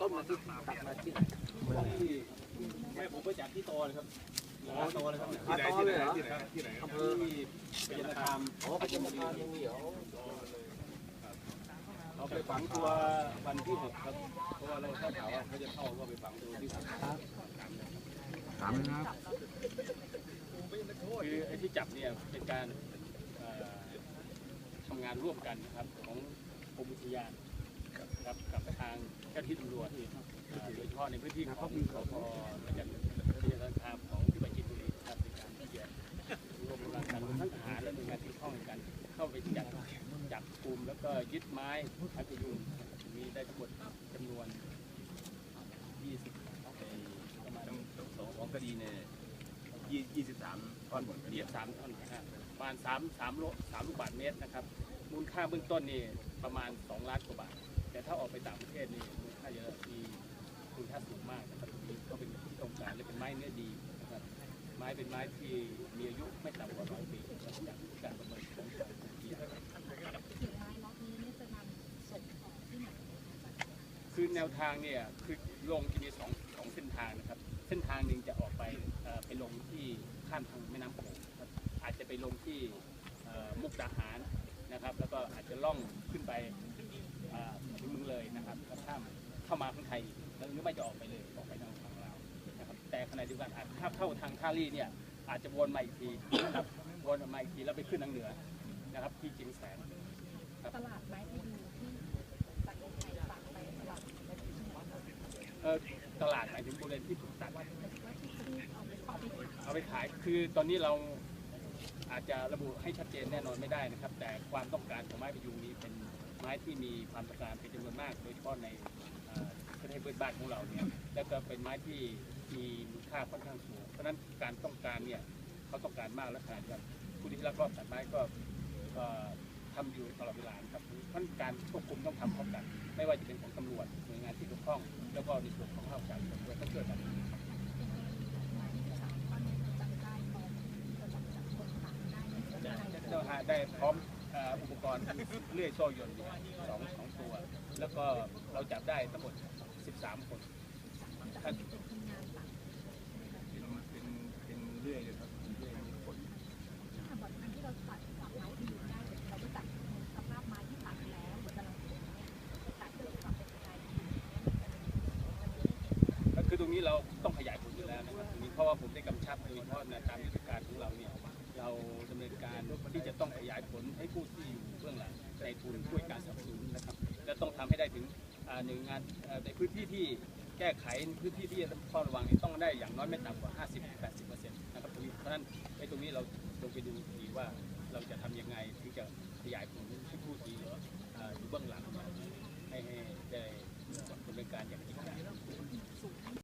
ต้นมาที่ตัดมาที่ไหนที่แม่ผมไปจับที่โตเลยครับโตเลยครับอาตอเลยเหรอที่ไหนที่ไหนอำเภอพยานคามอ๋อประจำการยังมีเหรอเราไปฝังตัววันที่หกครับ เพราะว่าเราทราบข่าวว่าเขาจะเข้าก็ไปฝังตัวที่สามครับถามนะครับคือไอ้ที่จับเนี่ยเป็นการทำงานร่วมกันนะครับของกรมอุทยาน ครับกับทางเจ้าที่ตำรวจโดยเฉพาะในพื้นที่ของสพพยานพยานคามของที่ประจิตบุรีนะครับในการที่จะรวมกำลังกันทั้งทหารและหน่วยงานที่เกี่ยวข้องการเข้าไปจับจับกลุ่มแล้วก็ยึดไม้ไม้พยุงมีได้ทั้งหมดจำนวน 20ประมาณสองของคดีเนี่ยยี่สิบสามท่อนหมดเดียบสามท่อนนะฮะประมาณสามสามโลสามลูกบาทเมตรนะครับมูลค่าเบื้องต้นนี่ประมาณ 2 ล้านกว่าบาท ค่าสูงมากนะครับตรงนี้ก็เป็นที่ต้องการและเป็นไม้เนื้อดีนะครับไม้เป็นไม้ที่มีอายุไม่ต่ำกว่าร้อยปีนะครับจากการประเมินของทางอุทยานถือไม้ล็อกนี้เนี่จะนำส่งออกที่ไหนคือแนวทางเนี่ยคือลงจะมีสองสองเส้นทางนะครับ เส้นทางหนึ่งจะออกไปไปลงที่ข้ามทางแม่น้ำโขงครับอาจจะไปลงที่มุกดาหารนะครับ แล้วก็อาจจะล่องขึ้นไปถึงเมืองเลยนะครับแล้วข้ามเข้ามาข้างไทย ณะเดียวกันอาจถ้าเข้าทางท่าลี่เนี่ยอาจจะวนมาอีกทีนะครับวนมาอีกทีแล้วไปขึ้นทางเหนือนะครับที่จิงแสนตลาดไม้พยูงที่ตัดลงไปฝากไปตลาดไม้พยูงว่าเออตลาดหมายถึงบริเวณที่ถูกตัดที่ซื้อเอาไปเอาไปขายเอาไปขายคือตอนนี้เราอาจจะระบุให้ชัดเจนแน่นอนไม่ได้นะครับ แต่ความต้องการของไม้พยุงนี้เป็นไม้ที่มีความต้องการเป็นจำนวนมาก โดยเฉพาะในเอ่อประเทศเพื่อนบ้านของเราเนี่ยแล้วก็เป็นไม้ที่ มีมูลค่าค่อนข้างสูง เพราะฉะนั้นการต้องการเนี่ยเขาต้องการมากและขนาดกันผู้ที่รักรอบตัดไม้ก็ก็ทำอยู่ตลอดเวลานะครับเพราะฉะนั้นการควบคุมต้องทำพร้อมกัน ไม่ว่าจะเป็นของตำรวจหน่วยงานที่เกี่ยวข้อง แล้วก็ในส่วนของภาคการเมืองด้วยต้องช่วยกันไม้ที่สามท่อนนี้จำได้พร้อมจะจับจับคนต่างได้ในสจะถานจะจะหาได้พร้อมเอ่ออุปกรณ์เลื่อยโซ่ยนต์เนี่ยสองสองตัว แล้วก็เราจับได้ทั้งหมด 13 คน จะเป็นทีมงานหลัก เป็นเป็นเป็นเรื่อยเลยครับเรื่อยมีผล ถ้าบทอันที่เราตัดตัดไม้พยูงได้เราจะตัดสภาพไม้ที่ตัดแล้วเหมือนกำลังปลูกเนี่ยตัดเพื่อความเป็นยังไง ก็คือตรง นี้เราต้องขยายผลอยู่แล้วนะครับตรงนี้เพราะว่าผมได้กำชับโดยเฉพาะในตามยุทธการของเราเนี่ยเราดำเนินการที่จะต้องขยายผลให้ผู้ที่อยู่เบื้องหลังในทุนช่วยการสนับสนุนนะครับและต้องทำให้ได้ถึงหนึ่งงานในพื้นที่ที่แก้ไขพื้นที่ที่ต้องเฝ้าระวังต้องได้อย่างน้อยไม่ต่ำกว่า 50-80%นะครับตรงนี้เพราะฉะนั้นในตรงนี้เราลงไปดูทีว่าเราจะทำยังไงถึงจะ